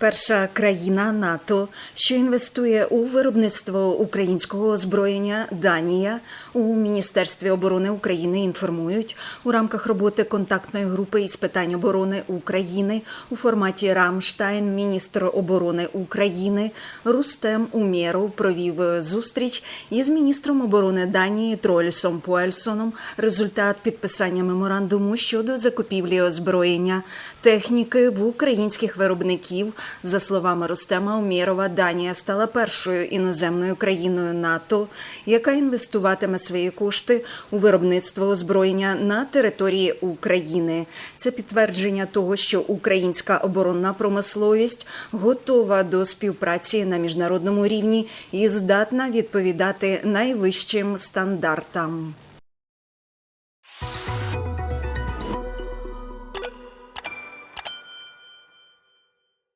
Перша країна НАТО, що інвестує у виробництво українського озброєння, Данія у Міністерстві оборони України інформують у рамках роботи контактної групи із питань оборони України у форматі Рамштайн. Міністр оборони України Рустем Умєров провів зустріч із міністром оборони Данії Трольсом Пуельсоном. Результат підписання меморандуму щодо закупівлі озброєння техніки в українських виробників. За словами Рустема Умєрова, Данія стала першою іноземною країною НАТО, яка інвестуватиме свої кошти у виробництво озброєння на території України. Це підтвердження того, що українська оборонна промисловість готова до співпраці на міжнародному рівні і здатна відповідати найвищим стандартам.